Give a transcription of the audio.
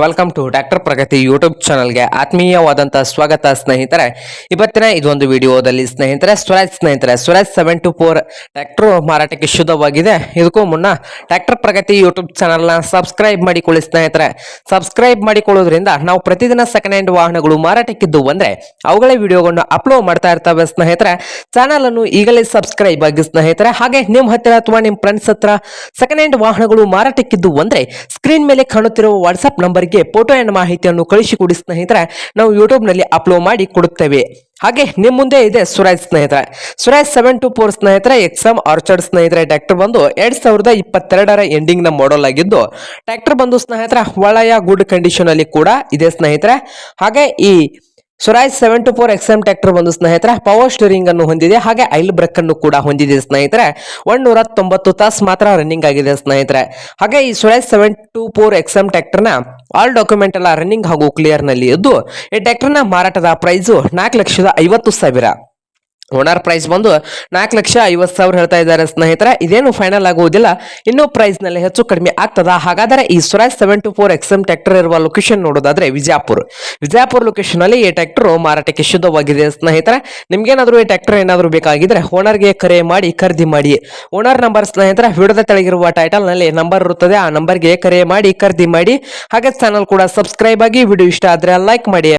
Welcome to doctor Pragati YouTube ಚಾನಲ್ಗೆ ಆತ್ಮೀಯವಾದಂಥ ಸ್ವಾಗತ, ಸ್ನೇಹಿತರೆ. ಇವತ್ತಿನ ಇದೊಂದು ವಿಡಿಯೋದಲ್ಲಿ ಸ್ನೇಹಿತರೆ, ಸ್ವರಾಜ್ ಸ್ನೇಹಿತರೆ, Swaraj seven two four tractor ಮಾರಾಟಕ್ಕೆ ಶುದ್ಧವಾಗಿದೆ. ಇದಕ್ಕೂ ಮುನ್ನ ಡಾಕ್ಟರ್ ಪ್ರಗತಿ ಯೂಟ್ಯೂಬ್ ಚಾನಲ್ನ ಸಬ್ಸ್ಕ್ರೈಬ್ ಮಾಡಿಕೊಳ್ಳಿ ಸ್ನೇಹಿತರೆ. ಸಬ್ಸ್ಕ್ರೈಬ್ ಮಾಡಿಕೊಳ್ಳೋದ್ರಿಂದ ನಾವು ಪ್ರತಿದಿನ ಸೆಕೆಂಡ್ ಹ್ಯಾಂಡ್ ವಾಹನಗಳು ಮಾರಾಟಕ್ಕಿದ್ದು ಬಂದ್ರೆ ಅವುಗಳ ವಿಡಿಯೋಗಳನ್ನು ಅಪ್ಲೋಡ್ ಮಾಡ್ತಾ ಇರ್ತವೆ ಸ್ನೇಹಿತರೆ. ಚಾನಲನ್ನು ಈಗಲೇ ಸಬ್ಸ್ಕ್ರೈಬ್ ಆಗಿ ಸ್ನೇಹಿತರೆ. ಹಾಗೆ ನಿಮ್ಮ ಹತ್ತಿರ ಅಥವಾ ನಿಮ್ಮ ಫ್ರೆಂಡ್ಸ್ ಹತ್ರ ಸೆಕೆಂಡ್ ಹ್ಯಾಂಡ್ ವಾಹನಗಳು ಮಾರಾಟಕ್ಕಿದ್ದು ಬಂದ್ರೆ ಸ್ಕ್ರೀನ್ ಮೇಲೆ ಕಾಣುತ್ತಿರುವ ವಾಟ್ಸ್ಆಪ್ ನಂಬರ್ಗೆ ಫೋಟೋ ಆ್ಯಂಡ್ ಮಾಹಿತಿಯನ್ನು ಕಳಿಸಿಕೊಡಿ ಸ್ನೇಹಿತರೆ. ನಾವು ಯೂಟ್ಯೂಬ್ನಲ್ಲಿ ಅಪ್ಲೋಡ್ ಮಾಡಿ ಕೊಡುತ್ತೇವೆ. ಹಾಗೆ ನಿಮ್ಮ ಮುಂದೆ ಇದೆ ಸುರಾಜ್ ಸ್ನೇಹಿತರೆ. ಸುರಾಜ್ ಸೆವೆನ್ ಟು ಫೋರ್ ಸ್ನೇಹಿತರೆ, ಎಕ್ಸಾಮ್ ಆರ್ಚರ್ಡ್ ಸ್ನೇಹಿತರೆ, ಟ್ರ್ಯಾಕ್ಟರ್ ಬಂದು ಎರಡ್ ಸಾವಿರದ ಇಪ್ಪತ್ತೆರಡರ ಎಂಡಿಂಗ್ನ ಮಾಡಲ್ ಆಗಿದ್ದು, ಟ್ರ್ಯಾಕ್ಟರ್ ಬಂದು ಸ್ನೇಹಿತರೆ, ಒಳ್ಳೆಯ ಗುಡ್ ಕಂಡೀಷನ್ ಅಲ್ಲಿ ಕೂಡ ಇದೆ ಸ್ನೇಹಿತರೆ. ಹಾಗೆ ಈ Swaraj seven two four XM tractor ಬಂದು ಸ್ನೇಹಿತರೆ ಪವರ್ ಸ್ಟೀರಿಂಗ್ ಅನ್ನು ಹೊಂದಿದೆ, ಹಾಗೆ ಐಲ್ ಬ್ರೇಕ್ ಅನ್ನು ಕೂಡ ಹೊಂದಿದೆ ಸ್ನೇಹಿತರೆ. ನೂರ ತೊಂಬತ್ತು ತಾಸು ಮಾತ್ರ ರನ್ನಿಂಗ್ ಆಗಿದೆ ಸ್ನೇಹಿತರೆ. ಹಾಗೆ ಈ Swaraj seven two four XM ಟ್ರ್ಯಾಕ್ಟರ್ನ ಆಲ್ ಡಾಕ್ಯುಮೆಂಟ್ ಎಲ್ಲ ರನ್ನಿಂಗ್ ಹಾಗೂ ಕ್ಲಿಯರ್ನಲ್ಲಿ ಇದ್ದು, ಈ ಟ್ರ್ಯಾಕ್ಟರ್ನ ಮಾರಾಟದ ಪ್ರೈಸು ನಾಲ್ಕು ಲಕ್ಷದ ಐವತ್ತು ಸಾವಿರ. ಓನರ್ ಪ್ರೈಸ್ ಬಂದು ನಾಲ್ಕು ಲಕ್ಷ ಐವತ್ತು ಸಾವಿರ ಹೇಳ್ತಾ ಇದ್ದಾರೆ ಸ್ನೇಹಿತರೆ. ಇದೇನು ಫೈನಲ್ ಆಗುವುದಿಲ್ಲ. ಇನ್ನೂ ಪ್ರೈಸ್ನಲ್ಲಿ ಹೆಚ್ಚು ಕಡಿಮೆ ಆಗ್ತದ. ಹಾಗಾದರೆ ಈ Swaraj seven two four X tractor ಇರುವ ಲೊಕೇಶನ್ ನೋಡೋದಾದ್ರೆ ವಿಜಯಪುರ. ವಿಜಯಪುರ ಲೊಕೇಶನ್ ಅಲ್ಲಿ ಈ ಟ್ರ್ಯಾಕ್ಟರ್ ಮಾರಾಟಕ್ಕೆ ಶುದ್ಧವಾಗಿದೆ ಸ್ನೇಹಿತರೆ. ನಿಮ್ಗೇನಾದ್ರೂ ಈ ಟ್ರ್ಯಾಕ್ಟರ್ ಏನಾದರೂ ಬೇಕಾಗಿದ್ರೆ ಓನರ್ಗೆ ಕರೆ ಮಾಡಿ ಖರೀದಿ ಮಾಡಿ. ಓನರ್ ನಂಬರ್ ಸ್ನೇಹಿತರೆ, ವಿಡಿಯೋದ ತೆಳಗಿರುವ ಟೈಟಲ್ನಲ್ಲಿ ನಂಬರ್ ಇರುತ್ತದೆ. ಆ ನಂಬರ್ಗೆ ಕರೆ ಮಾಡಿ ಖರೀದಿ ಮಾಡಿ. ಹಾಗೆ ಚಾನಲ್ ಕೂಡ ಸಬ್ಸ್ಕ್ರೈಬ್ ಆಗಿ, ವಿಡಿಯೋ ಇಷ್ಟ ಆದ್ರೆ ಲೈಕ್ ಮಾಡಿ.